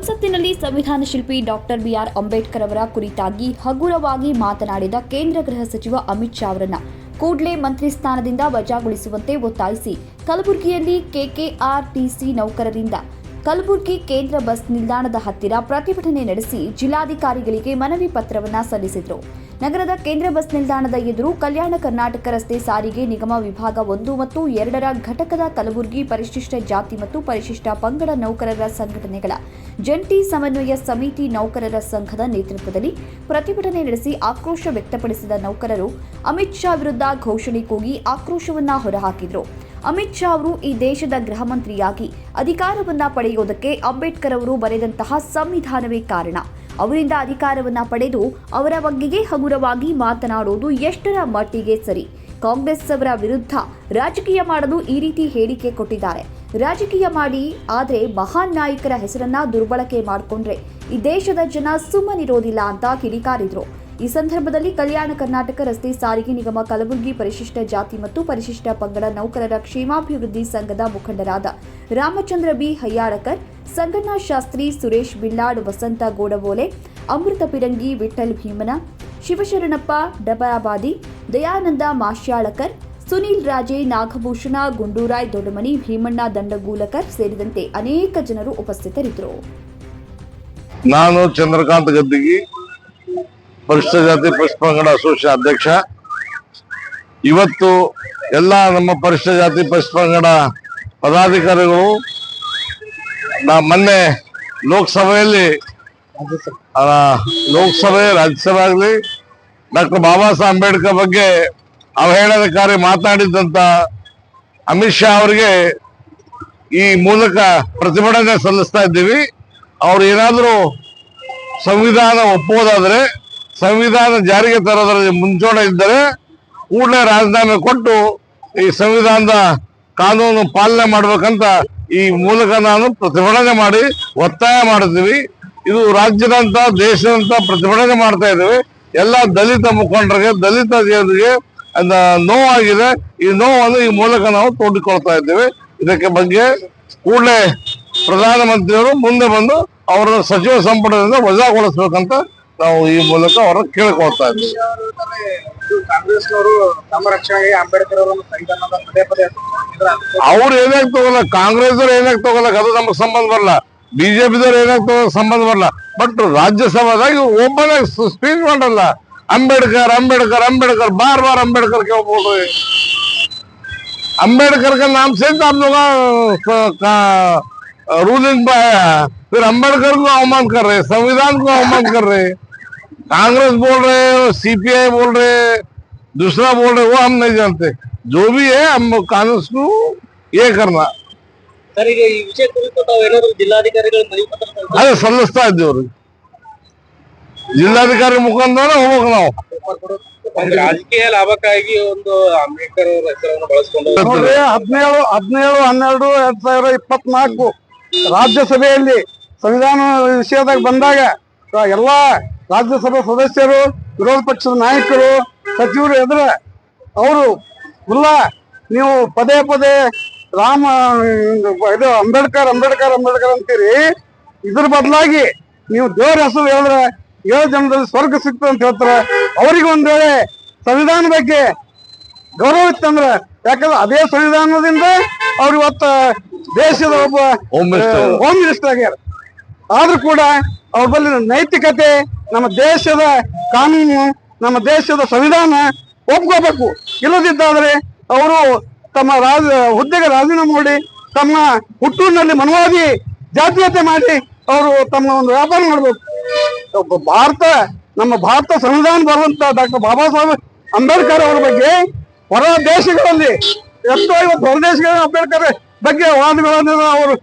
ಸಂಸತ್ತಿನಲ್ಲಿ ಸಂವಿಧಾನ ಶಿಲ್ಪಿ ಡಾಕ್ಟರ್ ಬಿಆರ್ ಅಂಬೇಡ್ಕರ್ ಅವರ ಕುರಿತಾಗಿ ಹಗುರವಾಗಿ ಮಾತನಾಡಿದ ಕೇಂದ್ರ ಗೃಹ ಸಚಿವ ಅಮಿತ್ ಶಾ ಅವರನ್ನ ಕೂಡಲೇ ಮಂತ್ರಿ ಸ್ಥಾನದಿಂದ ವಜಾಗೊಳಿಸುವಂತೆ ಒತ್ತಾಯಿಸಿ ಕಲಬುರಗಿಯಲ್ಲಿ ಕೆಕೆಆರ್ಟಿಸಿ ನೌಕರರಿಂದ ಕಲಬುರಗಿ ಕೇಂದ್ರ ಬಸ್ ನಿಲ್ದಾಣದ ಹತ್ತಿರ ಪ್ರತಿಭಟನೆ ನಡೆಸಿ ಜಿಲ್ಲಾಧಿಕಾರಿಗಳಿಗೆ ಮನವಿ ಪತ್ರವನ್ನ ಸಲ್ಲಿಸಿದರು. ನಗರದ ಕೇಂದ್ರ ಬಸ್ ನಿಲ್ದಾಣದ ಎದುರು ಕಲ್ಯಾಣ ಕರ್ನಾಟಕ ರಸ್ತೆ ಸಾರಿಗೆ ನಿಗಮ ವಿಭಾಗ ಒಂದು ಮತ್ತು ಎರಡರ ಘಟಕದ ಕಲಬುರಗಿ ಪರಿಶಿಷ್ಟ ಜಾತಿ ಮತ್ತು ಪರಿಶಿಷ್ಟ ಪಂಗಡ ನೌಕರರ ಸಂಘಟನೆಗಳ ಜಂಟಿ ಸಮನ್ವಯ ಸಮಿತಿ ನೌಕರರ ಸಂಘದ ನೇತೃತ್ವದಲ್ಲಿ ಪ್ರತಿಭಟನೆ ನಡೆಸಿ ಆಕ್ರೋಶ ವ್ಯಕ್ತಪಡಿಸಿದ ನೌಕರರು ಅಮಿತ್ ಶಾ ವಿರುದ್ಧ ಘೋಷಣೆ ಕೂಗಿ ಆಕ್ರೋಶವನ್ನ ಹೊರಹಾಕಿದರು. ಅಮಿತ್ ಶಾ ಅವರು ಈ ದೇಶದ ಗೃಹ ಮಂತ್ರಿಯಾಗಿ ಅಧಿಕಾರವನ್ನ ಪಡೆಯುವುದಕ್ಕೆ ಅಂಬೇಡ್ಕರ್ ಅವರು ಬರೆದಂತಹ ಸಂವಿಧಾನವೇ ಕಾರಣ. ಅವರಿಂದ ಅಧಿಕಾರವನ್ನು ಪಡೆದು ಅವರ ಬಗ್ಗೆಗೆ ಹಗುರವಾಗಿ ಮಾತನಾಡುವುದು ಎಷ್ಟರ ಮಟ್ಟಿಗೆ ಸರಿ. ಕಾಂಗ್ರೆಸ್ ಅವರ ವಿರುದ್ಧ ರಾಜಕೀಯ ಮಾಡಲು ಈ ರೀತಿ ಹೇಳಿಕೆ ಕೊಟ್ಟಿದ್ದಾರೆ. ರಾಜಕೀಯ ಮಾಡಿ, ಆದರೆ ಮಹಾನ್ ನಾಯಕರ ಹೆಸರನ್ನ ದುರ್ಬಳಕೆ ಮಾಡಿಕೊಂಡ್ರೆ ಈ ದೇಶದ ಜನ ಸುಮ್ಮನಿರೋದಿಲ್ಲ ಅಂತ ಕಿಡಿಕಾರಿದ್ರು. ಈ ಸಂದರ್ಭದಲ್ಲಿ ಕಲ್ಯಾಣ ಕರ್ನಾಟಕ ರಸ್ತೆ ಸಾರಿಗೆ ನಿಗಮ ಕಲಬುರಗಿ ಪರಿಶಿಷ್ಟ ಜಾತಿ ಮತ್ತು ಪರಿಶಿಷ್ಟ ಪಂಗಡ ನೌಕರರ ಕ್ಷೇಮಾಭಿವೃದ್ಧಿ ಸಂಘದ ಮುಖಂಡರಾದ ರಾಮಚಂದ್ರ ಬಿ ಹಯ್ಯಾರಕರ್, ಸಂಗಣ್ಣ ಶಾಸ್ತ್ರಿ ಸುರೇಶ್ ಬಿಲ್ಲಾಡ್, ವಸಂತ ಗೋಡಬೋಲೆ, ಅಮೃತ ಪಿರಂಗಿ ವಿಠಲ್ ಭೀಮನ, ಶಿವಶರಣಪ್ಪ, ಡಬರಾಬಾದಿ, ದಯಾನಂದ ಮಾಶ್ಯಾಳಕರ್, ಸುನೀಲ್ ರಾಜೆ, ನಾಗಭೂಷಣ, ಗುಂಡೂರಾಯ್ ದೊಡ್ಡಮನಿ, ಭೀಮಣ್ಣ ದಂಡಗೂಲಕರ್ ಸೇರಿದಂತೆ ಅನೇಕ ಜನರು ಉಪಸ್ಥಿತರಿದ್ದರು. ನಾನು ಚಂದ್ರಕಾಂತ್ ಗದ್ದಿಗಿ ಪರಿಶಿಷ್ಟ ಜಾತಿ ಪರಿಶಿಷ್ಟ ಪಂಗಡ ಅಸೋಸಿಯೇಷನ್ ಅಧ್ಯಕ್ಷ. ಇವತ್ತು ಎಲ್ಲ ನಮ್ಮ ಪರಿಶಿಷ್ಟ ಜಾತಿ ಪರಿಶಿಷ್ಟ ಪಂಗಡ ಪದಾಧಿಕಾರಿಗಳು ನಾ ಮೊನ್ನೆ ಲೋಕಸಭೆಯಲ್ಲಿ ಲೋಕಸಭೆ, ರಾಜ್ಯಸಭೆ ಆಗಲಿ, ಡಾಕ್ಟರ್ ಬಾಬಾ ಸಾಹೇಬ್ ಅಂಬೇಡ್ಕರ್ ಬಗ್ಗೆ ಅವಹೇಳನಕಾರಿ ಮಾತನಾಡಿದಂತ ಅಮಿತ್ ಶಾ ಅವರಿಗೆ ಈ ಮೂಲಕ ಪ್ರತಿಭಟನೆ ಸಲ್ಲಿಸ್ತಾ ಇದ್ದೀವಿ. ಅವ್ರು ಏನಾದರೂ ಸಂವಿಧಾನ ಒಪ್ಪುವುದಾದ್ರೆ ಸಂವಿಧಾನ ಜಾರಿಗೆ ತರೋದ್ರ ಮುಂಚೂಣ ಇದ್ದರೆ ಕೂಡಲೇ ರಾಜೀನಾಮೆ ಕೊಟ್ಟು ಈ ಸಂವಿಧಾನದ ಕಾನೂನು ಪಾಲನೆ ಮಾಡಬೇಕಂತ ಈ ಮೂಲಕ ನಾನು ಪ್ರತಿಭಟನೆ ಮಾಡಿ ಒತ್ತಾಯ ಮಾಡಿದ್ವಿ ಇದು ರಾಜ್ಯದಂತ, ದೇಶದಂತ ಪ್ರತಿಭಟನೆ ಮಾಡ್ತಾ ಇದ್ದೀವಿ. ಎಲ್ಲ ದಲಿತ ಮುಖಂಡರಿಗೆ ದಲಿತ ಜನರಿಗೆ ನೋವಾಗಿದೆ. ಈ ನೋವನ್ನು ಈ ಮೂಲಕ ನಾವು ತೋಡಿಕೊಳ್ತಾ ಇದ್ದೇವೆ. ಇದಕ್ಕೆ ಬಗ್ಗೆ ಕೂಡಲೇ ಪ್ರಧಾನಮಂತ್ರಿಯವರು ಮುಂದೆ ಬಂದು ಅವರ ಸಚಿವ ಸಂಪುಟದಿಂದ ವಜಾಗೊಳಿಸ್ಬೇಕಂತ ನಾವು ಈ ಮೂಲಕ ಅವರನ್ನು ಕೇಳ್ಕೊಳ್ತಾ ಇದ್ದೀವಿ ಕಾಂಗ್ರೆಸ್ನವರು ತಮ್ಮ ರಕ್ಷಣೆಗೆ ಅಂಬೇಡ್ಕರ್ ಅವರನ್ನು ಸಂವಿಧಾನದ ಪದೇ ಪದೇ ಇದ್ರ ಅವ್ರು ಏನಾಗ ತಗೋಲ್ಲ ಕಾಂಗ್ರೆಸ್ ಅವ್ರು ಏನಾಗ ತಗೋಲ್ಲ ಅದು ನಮ್ಗೆ ಸಂಬಂಧ ಬರಲ್ಲ ಬಿಜೆಪಿದವ್ರು ಏನಾಗ ತಗೋ ಸಂಬಂಧ ಬರಲ್ಲ ಬಟ್ ರಾಜ್ಯಸಭಾದಾಗ ಒಬ್ಬನೇ ಸ್ಪೀಚ್ ಮಾಡಲ್ಲ ಅಂಬೇಡ್ಕರ್ अंबेडकर अंबेडकर बार बार अंबेडकर क्यों बोल रहे हैं? अंबेडकर का नाम से तो आप लोग रूलिंग पे आया है। फिर अंबेडकर को अवमान कर रहे हैं, संविधान को अवमान कर रहे हैं। कांग्रेस बोल रहे हैं सीपीआई बोल रहे हैं दूसरा बोल रहे हैं, वो हम नहीं जानते जो भी है हम कांग्रेस को ये करना ಸರ್ ಈಗ ಈ ವಿಷಯ ಕುರಿತು ತಾವು ಏನಾದ್ರು ಜಿಲ್ಲಾಧಿಕಾರಿಗಳ ಮನವಿ ಪತ್ರ ಸಲ್ಲಿಸಿದ್ರಾ? ಅದೇ ಸಲ್ಲಿಸ್ತಾ ಇದ್ದೀವಿ ಅವ್ರಿಗೆ ಜಿಲ್ಲಾಧಿಕಾರಿ ಮುಖಾಂತರ ಹೋಗ್ಬೇಕು ನಾವು ಒಂದು ರಾಜಕೀಯ ಲಾಭಕ್ಕಾಗಿ ಒಂದು ಅಂಬೇಡ್ಕರ್ ಅವರ ಹೆಸರನ್ನು ಬಳಸಿಕೊಂಡು ನೋಡ್ರಿ ಹದಿನೇಳು ಹದಿನೇಳು ಹನ್ನೆರಡು ಎರಡ್ ಸಾವಿರ ಇಪ್ಪತ್ನಾಲ್ಕು ರಾಜ್ಯಸಭೆಯಲ್ಲಿ ಸಂವಿಧಾನ ವಿಷಯದಾಗ ಬಂದಾಗ ಆ ಎಲ್ಲಾ ರಾಜ್ಯಸಭಾ ಸದಸ್ಯರು ವಿರೋಧ ಪಕ್ಷದ ನಾಯಕರು ಸಚಿವರು ಎದುರ ಅವರು ಇಲ್ಲ ನೀವು ಪದೇ ಪದೇ ರಾಮ ಇದು ಅಂಬೇಡ್ಕರ್ ಅಂಬೇಡ್ಕರ್ ಅಂಬೇಡ್ಕರ್ ಅಂತೀರಿ ಇದ್ರ ಬದಲಾಗಿ ನೀವು ದೇವರ ಹೆಸರು ಹೇಳಿದ್ರೆ ಏಳು ಜನದಲ್ಲಿ ಸ್ವರ್ಗ ಸಿಗ್ತದೆ ಅಂತ ಹೇಳ್ತಾರೆ. ಅವರಿಗೆ ಒಂದ್ ವೇಳೆ ಸಂವಿಧಾನ ಬಗ್ಗೆ ಗೌರವ ಇತ್ತಂದ್ರೆ ಯಾಕಂದ್ರೆ ಅದೇ ಸಂವಿಧಾನದಿಂದ ಅವ್ರು ಇವತ್ತು ದೇಶದ ಒಬ್ಬ ಹೋಮ್ ಮಿನಿಸ್ಟರ್ ಹೋಮ್ ಮಿನಿಸ್ಟರ್ ಆಗ್ಯಾರ ಆದ್ರೂ ಕೂಡ ಅವ್ರ ಬಳಿ ನೈತಿಕತೆ ನಮ್ಮ ದೇಶದ ಕಾನೂನು, ನಮ್ಮ ದೇಶದ ಸಂವಿಧಾನ ಒಪ್ಕೋಬೇಕು. ಇಲ್ಲದಿದ್ದಾದರೆ ಅವರು ತಮ್ಮ ರಾಜ, ಹುದ್ದೆಗೆ ರಾಜೀನಾಮೆ ಮಾಡಿ ತಮ್ಮ ಹುಟ್ಟೂರಿನಲ್ಲಿ ಮನವಾದಿ ಜಾತೀಯತೆ ಮಾಡಿ ಅವರು ತಮ್ಮ ಒಂದು ವ್ಯಾಪಾರ ಮಾಡಬೇಕು. ಭಾರತ, ನಮ್ಮ ಭಾರತ ಸಂವಿಧಾನ ಬರುವಂತ ಡಾಕ್ಟರ್ ಬಾಬಾ ಸಾಹೇಬ್ ಅಂಬೇಡ್ಕರ್ ಅವರ ಬಗ್ಗೆ ಹೊರ ದೇಶಗಳಲ್ಲಿ ಎಷ್ಟೋ ಇವತ್ತು ಹೊರ ದೇಶಗಳಲ್ಲಿ ಅಂಬೇಡ್ಕರ್ ಬಗ್ಗೆ ವಾದಗಳನ್ನು ಅವರು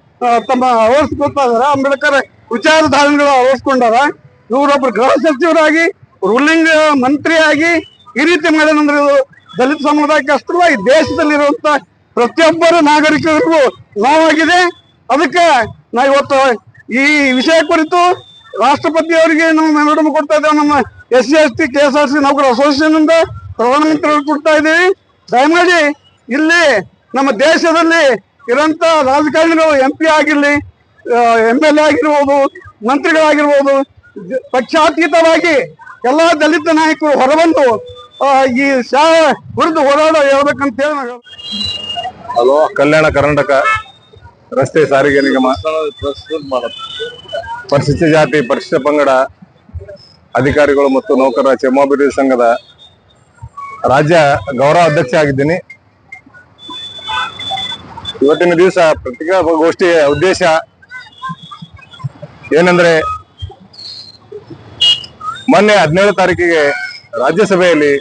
ತಮ್ಮ ಅಳವಡಿಸಿಕೊಳ್ತಾ ಇದಾರೆ ಅಂಬೇಡ್ಕರ್ ವಿಚಾರಧಾರೆಗಳು ಅಳವಡಿಸ್ಕೊಂಡಾರ, ಇವರೊಬ್ರು ಗೃಹ ಸಚಿವರಾಗಿ ರೂಲಿಂಗ್ ಮಂತ್ರಿಯಾಗಿ ಈ ರೀತಿ ಮಾಡ್ಯಾರಂದ್ರೆ ಇದು ದಲಿತ ಸಮುದಾಯಕ್ಕೆ ಅಷ್ಟಲ್ಲ ಈ ದೇಶದಲ್ಲಿರುವಂತ ಪ್ರತಿಯೊಬ್ಬರ ನಾಗರಿಕರಿಗೂ ನೋವಾಗಿದೆ. ಅದಕ್ಕೆ ನಾ ಇವತ್ತು ಈ ವಿಷಯ ಕುರಿತು ರಾಷ್ಟ್ರಪತಿ ಅವರಿಗೆ ನಾವು ಕೊಡ್ತಾ ಇದ್ದೇವೆ. ನಮ್ಮ S C S T, K S R C ನೌಕರ ಅಸೋಸಿಯೇಷನ್ ಇಂದ ಪ್ರಧಾನಮಂತ್ರಿ ಕೊಡ್ತಾ ಇದ್ದೀವಿ. ದಯಮಾಡಿ ಇಲ್ಲಿ ನಮ್ಮ ದೇಶದಲ್ಲಿ ಇರುವಂತ ರಾಜಕಾರಣಿಗಳು ಎಂ ಪಿ ಆಗಿರ್ಲಿ ಎಂ ಎಲ್ ಎ ಆಗಿರ್ಬೋದು, ಮಂತ್ರಿಗಳಾಗಿರ್ಬೋದು, ಪಕ್ಷಾತೀತವಾಗಿ ಎಲ್ಲಾ ದಲಿತ ನಾಯಕರು ಹೊರಬಂದು ಈ ಶಾ ವಿರುದ್ಧ ಹೋರಾಟ ಹೇಳ್ಬೇಕಂತ ಹೇಳಿ ಹಲೋ, ಕಲ್ಯಾಣ ಕರ್ನಾಟಕ ರಸ್ತೆ ಸಾರಿಗೆ ನಿಗಮ. ಪರಿಶಿಷ್ಟ ಜಾತಿ ಪರಿಶಿಷ್ಟ ಪಂಗಡ, ಅಧಿಕಾರಿಗಳು ಮತ್ತು ನೌಕರರ ಕ್ಷೇಮಾಭಿವೃದ್ಧಿ ಸಂಘದ ರಾಜ್ಯ ಗೌರವ ಅಧ್ಯಕ್ಷ ಆಗಿದ್ದೀನಿ. ಇವತ್ತಿನ ದಿವಸ ಪತ್ರಿಕಾಗೋಷ್ಠಿಯ ಉದ್ದೇಶ ಏನಂದ್ರೆ, ಮೊನ್ನೆ ಹದಿನೇಳು ತಾರೀಕಿಗೆ ರಾಜ್ಯಸಭೆಯಲ್ಲಿ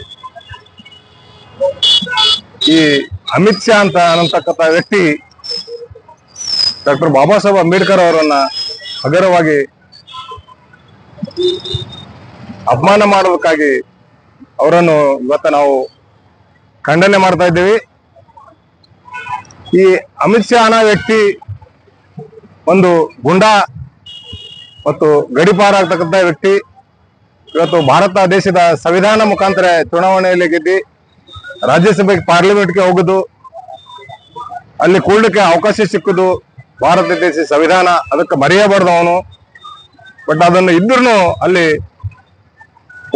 ಈ ಅಮಿತ್ ಶಾ ಅಂತ ಅನ್ನತಕ್ಕಂಥ ವ್ಯಕ್ತಿ ಡಾಕ್ಟರ್ ಬಾಬಾ ಸಾಹೇಬ್ ಅಂಬೇಡ್ಕರ್ ಅವರನ್ನ ಹಗರವಾಗಿ ಅಪಮಾನ ಮಾಡೋದಕ್ಕಾಗಿ ಅವರನ್ನು ಇವತ್ತ ನಾವು ಖಂಡನೆ ಮಾಡ್ತಾ ಇದ್ದೀವಿ. ಈ ಅಮಿತ್ ಶಾ ಅನ್ನೋ ವ್ಯಕ್ತಿ ಒಂದು ಗುಂಡಾ ಮತ್ತು ಗಡಿಪಾರಾಗ್ತಕ್ಕಂಥ ವ್ಯಕ್ತಿ ಇವತ್ತು ಭಾರತ ದೇಶದ ಸಂವಿಧಾನ ಮುಖಾಂತರ ಚುನಾವಣೆಯಲ್ಲಿ ಗೆದ್ದಿ ರಾಜ್ಯಸಭೆಗೆ ಪಾರ್ಲಿಮೆಂಟ್ಗೆ ಹೋಗುದು, ಅಲ್ಲಿ ಕೂಡ್ಲಿಕ್ಕೆ ಅವಕಾಶ ಸಿಕ್ಕುದು ಭಾರತ ದೇಶ ಸಂವಿಧಾನ. ಅದಕ್ಕೆ ಮರೆಯಬಾರ್ದು ಅವನು. ಬಟ್ ಅದನ್ನು ಇದ್ರೂ ಅಲ್ಲಿ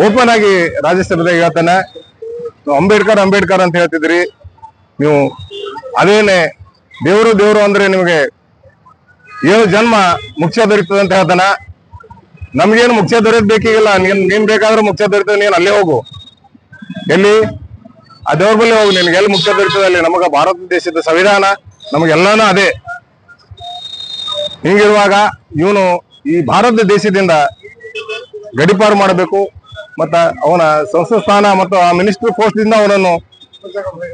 ಓಪನ್ ಆಗಿ ರಾಜ್ಯಸಭೆದಾಗ ಹೇಳ್ತಾನೆ ಅಂಬೇಡ್ಕರ್ ಅಂಬೇಡ್ಕರ್ ಅಂತ ಹೇಳ್ತಿದ್ರಿ ನೀವು ಅದೇನೆ ದೇವರು ದೇವರು ಅಂದ್ರೆ ನಿಮಗೆ ಏಳು ಜನ್ಮ ಮುಖ್ಯ ದೊರೀತದೆ ಅಂತ ಹೇಳ್ತಾನ. ನಮ್ಗೇನು ಮುಖ್ಯ ದೊರೆಯೋದು ಬೇಕಿಲ್ಲ ನೀನ್ ನೀನ್ ಬೇಕಾದ್ರೆ ಮುಖ್ಯ ದೊರೀತದೆ ನೀನ್ ಅಲ್ಲೇ ಹೋಗು. ಎಲ್ಲಿ? ಆ ದೇವ್ರ ಬಳಿ ಹೋಗು ನಿನ್ಗೆ ಎಲ್ಲಿ ಮುಖ್ಯ ದೊರೀತದೆ ಅಲ್ಲಿ? ನಮಗ ಭಾರತ ದೇಶದ ಸಂವಿಧಾನ ನಮಗೆಲ್ಲಾನು ಅದೇ. ಹಿಂಗಿರುವಾಗ ಇವನು ಈ ಭಾರತ ದೇಶದಿಂದ ಗಡಿಪಾರು ಮಾಡಬೇಕು. ಮತ್ತ ಅವನ ಸಂಸತ್ ಸ್ಥಾನ ಮತ್ತು ಆ ಮಿನಿಸ್ಟರ್ ಪೋಸ್ಟ್ ಇಂದ ಅವನನ್ನು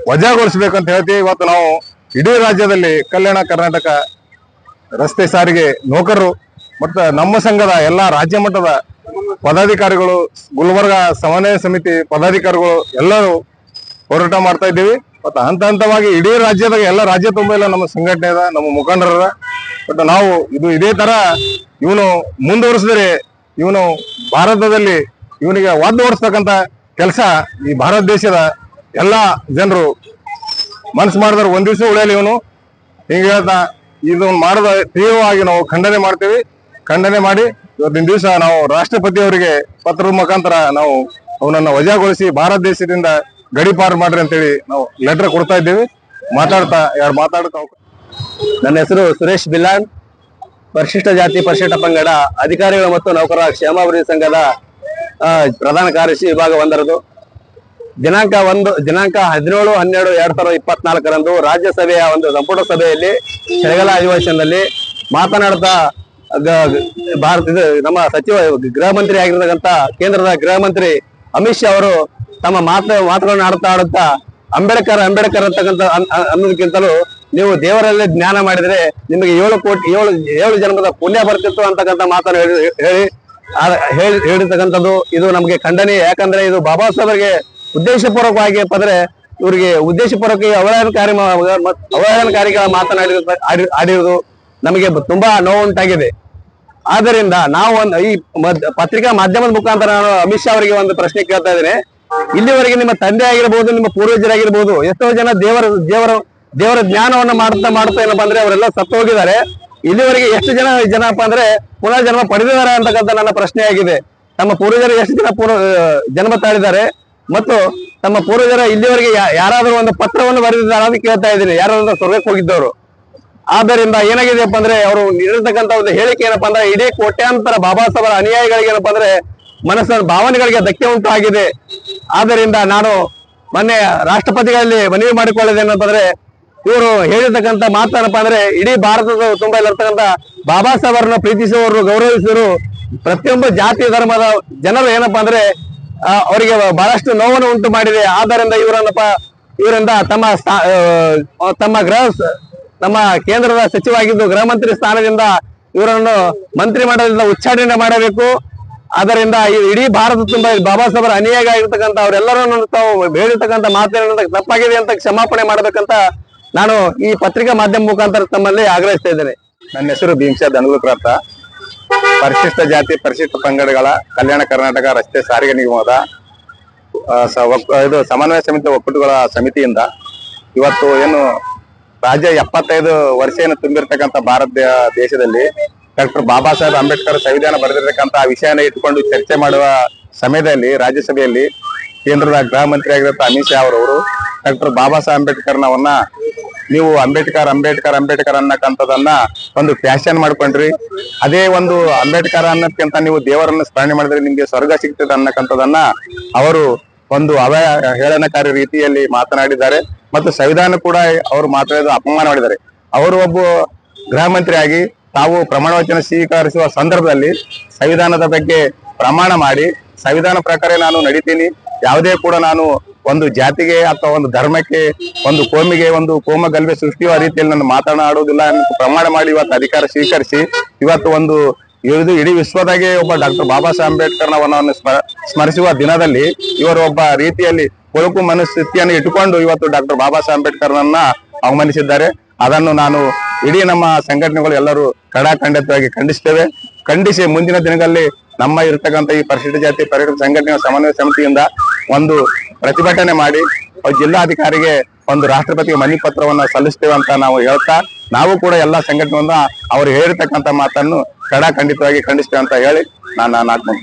ವಜಾಗೊಳಿಸ್ಬೇಕಂತ ಹೇಳ್ತೀವಿ. ಇವತ್ತು ನಾವು ಇಡೀ ರಾಜ್ಯದಲ್ಲಿ ಕಲ್ಯಾಣ ಕರ್ನಾಟಕ ರಸ್ತೆ ಸಾರಿಗೆ ನೌಕರರು ಮತ್ತು ನಮ್ಮ ಸಂಘದ ಎಲ್ಲ ರಾಜ್ಯ ಮಟ್ಟದ ಪದಾಧಿಕಾರಿಗಳು, ಗುಲ್ಬರ್ಗ ಸಮನ್ವಯ ಸಮಿತಿ ಪದಾಧಿಕಾರಿಗಳು ಎಲ್ಲರೂ ಹೋರಾಟ ಮಾಡ್ತಾ ಇದ್ದೀವಿ. ಮತ್ತು ಹಂತ ಹಂತವಾಗಿ ಇಡೀ ರಾಜ್ಯದಾಗ ಎಲ್ಲ ರಾಜ್ಯ ತುಂಬ ಎಲ್ಲ ನಮ್ಮ ಸಂಘಟನೆ ಅದ, ನಮ್ಮ ಮುಖಂಡರದ ಬಟ್ ನಾವು ಇದು ಇದೇ ಥರ ಇವನು ಮುಂದುವರಿಸಿದ್ರೆ ಇವನು ಭಾರತದಲ್ಲಿ ಇವನಿಗೆ ವಾದ ಓಡಿಸ್ತಕ್ಕಂತ ಕೆಲಸ ಈ ಭಾರತ ದೇಶದ ಎಲ್ಲ ಜನರು ಮನ್ಸು ಮಾಡಿದ್ರೆ ಒಂದು ದಿವಸ ಉಳಿಯಲಿ ಇವನು. ಹಿಂಗೆ ಹೇಳ್ತಾ ಇದನ್ನು ಮಾಡದ ತೀವ್ರವಾಗಿ ನಾವು ಖಂಡನೆ ಮಾಡ್ತೀವಿ. ಖಂಡನೆ ಮಾಡಿ ಇವತ್ತಿನ ದಿವಸ ನಾವು ರಾಷ್ಟ್ರಪತಿ ಅವರಿಗೆ ಪತ್ರದ ಮುಖಾಂತರ ನಾವು ಅವನನ್ನ ವಜಾಗೊಳಿಸಿ ಭಾರತ ದೇಶದಿಂದ ಗಡಿಪಾರು ಮಾಡ್ರಿ ಅಂತೇಳಿ ನಾವು ಲೆಟರ್ ಕೊಡ್ತಾ ಇದ್ದೀವಿ. ಮಾತಾಡ್ತಾ, ಯಾರು ಮಾತಾಡ್ತಾ ನನ್ನ ಹೆಸರು ಸುರೇಶ್ ಬಿಲ್ಲಾನ್. ಪರಿಶಿಷ್ಟ ಜಾತಿ ಪರಿಶಿಷ್ಟ ಪಂಗಡ ಅಧಿಕಾರಿಗಳು ಮತ್ತು ನೌಕರರ ಕ್ಷೇಮಾಭಿವೃದ್ಧಿ ಸಂಘದ ಪ್ರಧಾನ ಕಾರ್ಯದರ್ಶಿ ವಿಭಾಗ ಒಂದರದು. ದಿನಾಂಕ ಒಂದು, ದಿನಾಂಕ ಹದಿನೇಳು, ಹನ್ನೆರಡು, ಎರಡ್ ಸಾವಿರದ ಇಪ್ಪತ್ನಾಲ್ಕರಂದು ರಾಜ್ಯಸಭೆಯ ಒಂದು ಸಂಪುಟ ಸಭೆಯಲ್ಲಿ ಚಳಿಗಾಲ ಅಧಿವೇಶನದಲ್ಲಿ ಮಾತನಾಡ್ತಾ ಭಾರತ ನಮ್ಮ ಸಚಿವ, ಗೃಹ ಮಂತ್ರಿ ಆಗಿರ್ತಕ್ಕಂಥ ಕೇಂದ್ರದ ಗೃಹ ಮಂತ್ರಿ ಅಮಿತ್ ಶಾ ಅವರು ತಮ್ಮ ಮಾತು, ಮಾತುಗಳನ್ನು ಆಡುತ್ತಾ ಆಡುತ್ತಾ ಅಂಬೇಡ್ಕರ್ ಅಂಬೇಡ್ಕರ್ ಅಂತಕ್ಕಂಥ, ಅನ್- ಅನ್- ಅನ್ನೋದಕ್ಕಿಂತಲೂ ನೀವು ದೇವರಲ್ಲಿ ಜ್ಞಾನ ಮಾಡಿದ್ರೆ ನಿಮಗೆ ಏಳು ಕೋಟಿ, ಏಳು ಏಳು ಜನ್ಮದ ಪುಣ್ಯ ಬರ್ತಿತ್ತು ಅಂತಕ್ಕಂಥ ಮಾತನ್ನು ಹೇಳಿ ಹೇಳಿ, ಹೇಳಿರ್ತಕ್ಕಂಥದ್ದು ಇದು ನಮಗೆ ಖಂಡನೀಯ. ಯಾಕಂದ್ರೆ ಇದು ಬಾಬಾ ಸಾಹೇಬರಿಗೆ ಉದ್ದೇಶಪೂರ್ವಕವಾಗಿ ಅಂದ್ರೆ ಇವರಿಗೆ ಉದ್ದೇಶಪೂರ್ವಕ ಅವಹೇಳನಕಾರಿ ಅವಹೇಳನಕಾರಿಗಳ ಮಾತನಾಡಿದ ಆಡಿ- ಆಡಿರುವುದು ನಮಗೆ ತುಂಬಾ ನೋವುಂಟಾಗಿದೆ. ಆದ್ದರಿಂದ ನಾವು ಒಂದು ಈ ಪತ್ರಿಕಾ ಮಾಧ್ಯಮದ ಮುಖಾಂತರ ನಾನು ಅಮಿತ್ ಶಾ ಅವರಿಗೆ ಒಂದು ಪ್ರಶ್ನೆ ಕೇಳ್ತಾ ಇದ್ದೇನೆ. ಇಲ್ಲಿವರೆಗೆ ನಿಮ್ಮ ತಂದೆ ಆಗಿರಬಹುದು ನಿಮ್ಮ ಪೂರ್ವಜರಾಗಿರ್ಬೋದು, ಎಷ್ಟೋ ಜನ ದೇವರ ದೇವರ ದೇವರ ಜ್ಞಾನವನ್ನ ಮಾಡ್ತಾ ಮಾಡ್ತಾ ಏನಪ್ಪಾ ಅಂದ್ರೆ ಅವರೆಲ್ಲ ಸತ್ತು ಹೋಗಿದ್ದಾರೆ. ಇಲ್ಲಿವರೆಗೆ ಎಷ್ಟು ಜನ ಜನಪ್ಪ ಅಂದ್ರೆ ಪುನರ್ಜನ್ಮ ಜನ್ಮ ಪಡೆದಿದ್ದಾರೆ ಅಂತಕ್ಕಂಥ ನನ್ನ ಪ್ರಶ್ನೆ ಆಗಿದೆ ನಮ್ಮ ಪೂರ್ವಜರು ಎಷ್ಟು ಜನ ಪೂರ್ವ ಜನ್ಮ ತಾಳಿದ್ದಾರೆ? ಮತ್ತು ನಮ್ಮ ಪೂರ್ವಜರ ಇಲ್ಲಿವರೆಗೆ ಯಾರಾದರೂ ಒಂದು ಪತ್ರವನ್ನು ಬರೆದಿದ್ದಾರೆ ಅಂತ ಕೇಳ್ತಾ ಇದ್ದೀನಿ. ಯಾರಾದ್ರೂ ಸ್ವರ್ಗಕ್ಕೆ ಹೋಗಿದ್ದವರು. ಆದ್ದರಿಂದ ಏನಾಗಿದೆಯಪ್ಪ ಅಂದ್ರೆ ಅವರು ನೀಡಿರ್ತಕ್ಕಂಥ ಒಂದು ಹೇಳಿಕೆ ಏನಪ್ಪಾ ಅಂದ್ರೆ ಇಡೀ ಕೋಟ್ಯಾಂತರ ಬಾಬಾ ಸಾಹೇಬರ ಅನುಯಾಯಿಗಳಿಗೆ ಏನಪ್ಪಾ ಅಂದ್ರೆ ಮನಸ್ಸಿನ ಭಾವನೆಗಳಿಗೆ ಧಕ್ಕೆ ಉಂಟು ಆಗಿದೆ. ಆದ್ದರಿಂದ ನಾನು ಮೊನ್ನೆ ರಾಷ್ಟ್ರಪತಿಗಳಲ್ಲಿ ಮನವಿ ಮಾಡಿಕೊಳ್ಳೋದು ಅಂದ್ರೆ ಇವರು ಹೇಳಿರ್ತಕ್ಕಂಥ ಮಾತೇನಪ್ಪ ಅಂದ್ರೆ ಇಡೀ ಭಾರತದ ತುಂಬ ಇರ್ತಕ್ಕಂಥ ಬಾಬಾ ಸಾಹೇಬರನ್ನ ಪ್ರೀತಿಸುವವರು ಗೌರವಿಸುವರು ಪ್ರತಿಯೊಂದು ಜಾತಿ ಧರ್ಮದ ಜನರು ಏನಪ್ಪಾ ಅಂದ್ರೆ ಅವರಿಗೆ ಬಹಳಷ್ಟು ನೋವನ್ನು ಉಂಟು ಮಾಡಿದೆ. ಆದ್ದರಿಂದ ಇವರನ್ನಪ್ಪ, ಇವರಿಂದ ತಮ್ಮ ತಮ್ಮ ಗೃಹ ನಮ್ಮ ಕೇಂದ್ರದ ಸಚಿವಾಗಿದ್ದು ಗೃಹ ಮಂತ್ರಿ ಸ್ಥಾನದಿಂದ ಇವರನ್ನು ಮಂತ್ರಿ ಮಂಡಲದಿಂದ ಉಚ್ಚಾಟನೆ ಮಾಡಬೇಕು. ಅದರಿಂದ ಇಡೀ ಭಾರತ ತುಂಬಾ ಬಾಬಾ ಸಾಹೇಬರ ಅನಿಯಾಗಿ ಆಗಿರ್ತಕ್ಕಂಥ ಅವರೆಲ್ಲರನ್ನು ತಾವು ಹೇಳಿರ್ತಕ್ಕಂಥ ಮಾತೇನ ತಪ್ಪಾಗಿದೆ ಅಂತ ಕ್ಷಮಾಪಣೆ ಮಾಡಬೇಕಂತ ನಾನು ಈ ಪತ್ರಿಕಾ ಮಾಧ್ಯಮ ಮುಖಾಂತರ ತಮ್ಮಲ್ಲಿ ಆಗ್ರಹಿಸ್ತಾ ನನ್ನ ಹೆಸರು ಭೀಮ್ಸಾ ದನಗುಲ್ ಅಂತ ಪರಿಶಿಷ್ಟ ಜಾತಿ, ಪರಿಶಿಷ್ಟ ಪಂಗಡಗಳ ಕಲ್ಯಾಣ ಕರ್ನಾಟಕ ರಸ್ತೆ ಸಾರಿಗೆ ನಿಗಮದ ಇದು ಸಮನ್ವಯ ಸಮಿತಿ ಒಕ್ಕೂಟಗಳ ಸಮಿತಿಯಿಂದ ಇವತ್ತು ಏನು ರಾಜ್ಯ ಎಪ್ಪತ್ತೈದು ವರ್ಷ ಏನು ತುಂಬಿರ್ತಕ್ಕಂಥ ಭಾರತ ದೇಶದಲ್ಲಿ ಡಾಕ್ಟರ್ ಬಾಬಾ ಸಾಹೇಬ್ ಅಂಬೇಡ್ಕರ್ ಸಂವಿಧಾನ ಬರೆದಿರತಕ್ಕಂತ ಆ ವಿಷಯನ ಇಟ್ಕೊಂಡು ಚರ್ಚೆ ಮಾಡುವ ಸಮಯದಲ್ಲಿ, ರಾಜ್ಯಸಭೆಯಲ್ಲಿ ಕೇಂದ್ರದ ಗೃಹ ಮಂತ್ರಿ ಆಗಿರತ್ತ ಅಮಿತ್ ಶಾ ಅವರವರು. ಡಾಕ್ಟರ್ ಬಾಬಾ ಸಾಹೇಬ್ ಅಂಬೇಡ್ಕರ್ನವನ್ನ ನೀವು ಅಂಬೇಡ್ಕರ್ ಅಂಬೇಡ್ಕರ್ ಅಂಬೇಡ್ಕರ್ ಅನ್ನಕ್ಕಂಥದನ್ನ ಒಂದು ಫ್ಯಾಷನ್ ಮಾಡ್ಕೊಂಡ್ರಿ. ಅದೇ ಒಂದು ಅಂಬೇಡ್ಕರ್ ಅನ್ನೋದ್ಕಿಂತ ನೀವು ದೇವರನ್ನ ಸ್ಮರಣೆ ಮಾಡಿದ್ರೆ ನಿಮ್ಗೆ ಸ್ವರ್ಗ ಸಿಗ್ತದೆ ಅನ್ನಕ್ಕಂಥದನ್ನ ಅವರು ಒಂದು ಅವಹೇಳನಕಾರಿ ರೀತಿಯಲ್ಲಿ ಮಾತನಾಡಿದ್ದಾರೆ. ಮತ್ತು ಸಂವಿಧಾನ ಕೂಡ ಅವರು ಮಾತಾಡಿದ ಅಪಮಾನ ಮಾಡಿದ್ದಾರೆ. ಅವರು ಒಬ್ಬ ಗೃಹ ಮಂತ್ರಿ ಆಗಿ ತಾವು ಪ್ರಮಾಣ ವಚನ ಸ್ವೀಕರಿಸುವ ಸಂದರ್ಭದಲ್ಲಿ ಸಂವಿಧಾನದ ಬಗ್ಗೆ ಪ್ರಮಾಣ ಮಾಡಿ ಸಂವಿಧಾನ ಪ್ರಕಾರ ನಾನು ನಡಿತೀನಿ. ಯಾವುದೇ ಕೂಡ ನಾನು ಒಂದು ಜಾತಿಗೆ ಅಥವಾ ಒಂದು ಧರ್ಮಕ್ಕೆ, ಒಂದು ಕೋಮಿಗೆ, ಒಂದು ಕೋಮ ಗಲ್ಭೆ ಸೃಷ್ಟಿಯುವ ರೀತಿಯಲ್ಲಿ ನಾನು ಮಾತನಾಡುವುದಿಲ್ಲ ಪ್ರಮಾಣ ಮಾಡಿ ಇವತ್ತು ಅಧಿಕಾರ ಸ್ವೀಕರಿಸಿ, ಇವತ್ತು ಒಂದು ಇದು ಇಡೀ ವಿಶ್ವದಾಗೆ ಒಬ್ಬ ಡಾಕ್ಟರ್ ಬಾಬಾ ಸಾಹೇಬ್ ಅಂಬೇಡ್ಕರ್ ಅವನನ್ನು ಸ್ಮ- ಸ್ಮರಿಸುವ ದಿನದಲ್ಲಿ ಇವರು ಒಬ್ಬ ರೀತಿಯಲ್ಲಿ ಕೊಳಕು ಮನಸ್ಥಿತಿಯನ್ನು ಇಟ್ಟುಕೊಂಡು ಇವತ್ತು ಡಾಕ್ಟರ್ ಬಾಬಾ ಸಾಹೇಬ್ ಅಂಬೇಡ್ಕರ್ನನ್ನ ಅವಮಾನಿಸಿದ್ದಾರೆ. ಅದನ್ನು ನಾನು ಇಡೀ ನಮ್ಮ ಸಂಘಟನೆಗಳು ಎಲ್ಲರೂ ಕಡಾಖಂಡಿತವಾಗಿ ಖಂಡಿಸ್ತೇವೆ. ಖಂಡಿಸಿ ಮುಂದಿನ ದಿನಗಳಲ್ಲಿ ನಮ್ಮ ಇರತಕ್ಕಂತ ಈ ಪರಿಶಿಷ್ಟ ಜಾತಿ ಪರಿಶಿಷ್ಟ ಸಂಘಟನೆ ಸಮನ್ವಯ ಸಮಿತಿಯಿಂದ ಒಂದು ಪ್ರತಿಭಟನೆ ಮಾಡಿ ಜಿಲ್ಲಾಧಿಕಾರಿಗೆ ಒಂದು ರಾಷ್ಟ್ರಪತಿ ಮನಿ ಪತ್ರವನ್ನ ಸಲ್ಲಿಸ್ತೇವೆ ಅಂತ ನಾವು ಹೇಳ್ತಾ, ನಾವು ಕೂಡ ಎಲ್ಲಾ ಸಂಘಟನೆಯಿಂದ ಅವ್ರು ಹೇಳಿರ್ತಕ್ಕಂಥ ಮಾತನ್ನು ಕಡಾಖಂಡಿತವಾಗಿ ಖಂಡಿಸ್ತೇವೆ ಅಂತ ಹೇಳಿ ನಾನು ನಾಲ್ಕು